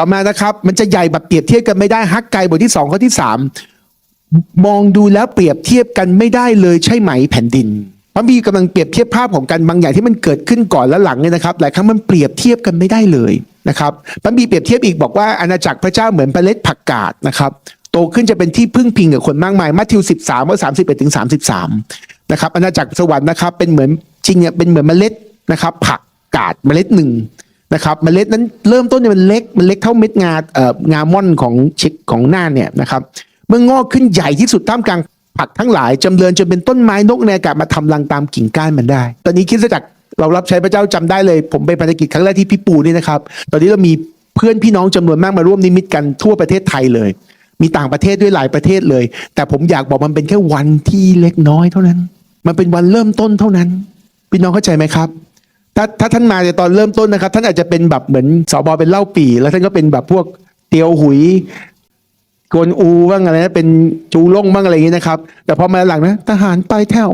ต่อมานะครับ มันจะใหญ่แบบเปรียบเทียบกันไม่ได้ฮักไกบทที่สองข้อที่สามมองดูแล้วเปรียบเทียบกันไม่ได้เลยใช่ไหมแผ่นดินพระบีกำลังเปรียบเทียบภาพของกันบางอย่างที่มันเกิดขึ้นก่อนและหลังเนี่ยนะครับหลายครั้งมันเปรียบเทียบกันไม่ได้เลยนะครับพระบีเปรียบเทียบอีกบอกว่าอาณาจักรพระเจ้าเหมือนเมล็ดผักกาดนะครับโตขึ้นจะเป็นที่พึ่งพิงกับคนมากมายมัทธิว13ว่า31ถึง33นะครับอาณาจักรสวรรค์นะครับเป็นเหมือนจริงเนี่ยเป็นเหมือนเมล็ดนะครับผักกาดเมล็ดหนึ่ง นะครับเมล็ดนั้นเริ่มต้นเนี่ยมันเล็กมันเล็กเท่าเม็ดงาเอ่องาม่อนของชิกของหน้าเนี่ยนะครับเมื่องอกขึ้นใหญ่ที่สุดท่ามกลางผักทั้งหลายจำเริญจนเป็นต้นไม้นกในอากาศมาทำรังตามกิ่งก้านมันได้ ตอนนี้คิดจักเรารับใช้พระเจ้าจำได้เลย ผมไปภารกิจครั้งแรกที่พี่ปูนี่นะครับ ตอนนี้เรามีเพื่อนพี่น้องจำนวนมากมาร่วมนิมิตกันทั่วประเทศไทยเลย มีต่างประเทศด้วยหลายประเทศเลย แต่ผมอยากบอกมันเป็นแค่วันที่เล็กน้อยเท่านั้น มันเป็นวันเริ่มต้นเท่านั้น พี่น้องเข้าใจไหมครับ ถ้าถ้าท่านมาในตอนเริ่มต้นนะครับ ท่านอาจจะเป็นแบบเหมือนสอบอเป็นเหล่าปีแล้วท่านก็เป็นแบบพวกเตียวหุยกวนอูบ้างอะไรนะเป็นจูล่งบ้างอะไรอย่างนี้นะครับ แต่พอมาหลังนะทหารปลายแถว